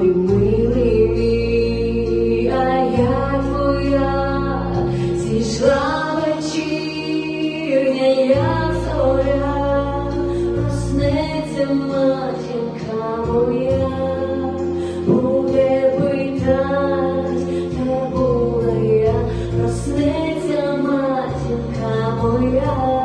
Ой, милий а я твоя, зійшла вечірня, як зоря, моя, буде питать, де була я, моя.